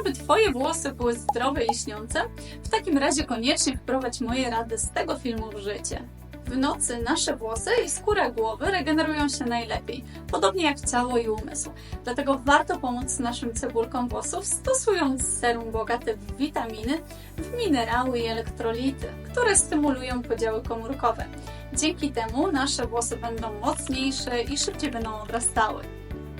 aby Twoje włosy były zdrowe i lśniące? W takim razie koniecznie wprowadź moje rady z tego filmu w życie. W nocy nasze włosy i skóra głowy regenerują się najlepiej, podobnie jak ciało i umysł. Dlatego warto pomóc naszym cebulkom włosów, stosując serum bogate w witaminy, w minerały i elektrolity, które stymulują podziały komórkowe. Dzięki temu nasze włosy będą mocniejsze i szybciej będą odrastały.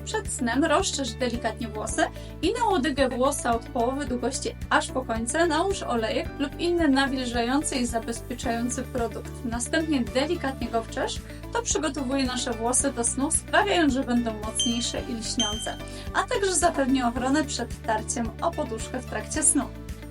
Przed snem rozszerz delikatnie włosy i na łodygę włosa od połowy długości aż po końce nałóż olejek lub inny nawilżający i zabezpieczający produkt. Następnie delikatnie go wczesz, to przygotowuje nasze włosy do snu, sprawiając, że będą mocniejsze i lśniące, a także zapewni ochronę przed tarciem o poduszkę w trakcie snu.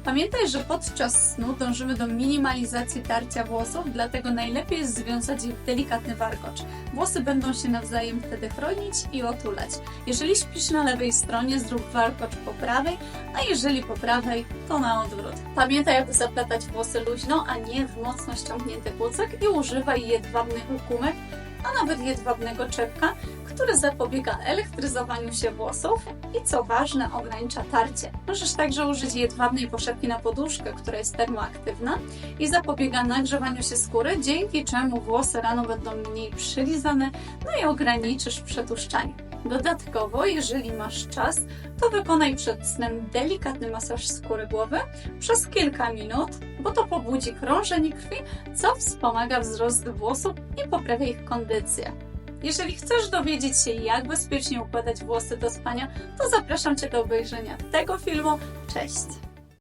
Pamiętaj, że podczas snu dążymy do minimalizacji tarcia włosów, dlatego najlepiej jest związać je w delikatny warkocz. Włosy będą się nawzajem wtedy chronić i otulać. Jeżeli śpisz na lewej stronie, zrób warkocz po prawej, a jeżeli po prawej, to na odwrót. Pamiętaj, aby zaplatać włosy luźno, a nie w mocno ściągnięty kucek i używaj jedwabnych gumek, a nawet jedwabnego czepka, który zapobiega elektryzowaniu się włosów i co ważne, ogranicza tarcie. Możesz także użyć jedwabnej poszewki na poduszkę, która jest termoaktywna i zapobiega nagrzewaniu się skóry, dzięki czemu włosy rano będą mniej przylizane, no i ograniczysz przetłuszczanie. Dodatkowo, jeżeli masz czas, to wykonaj przed snem delikatny masaż skóry głowy przez kilka minut, bo to pobudzi krążenie krwi, co wspomaga wzrost włosów i poprawia ich kondycję. Jeżeli chcesz dowiedzieć się, jak bezpiecznie układać włosy do spania, to zapraszam Cię do obejrzenia tego filmu. Cześć!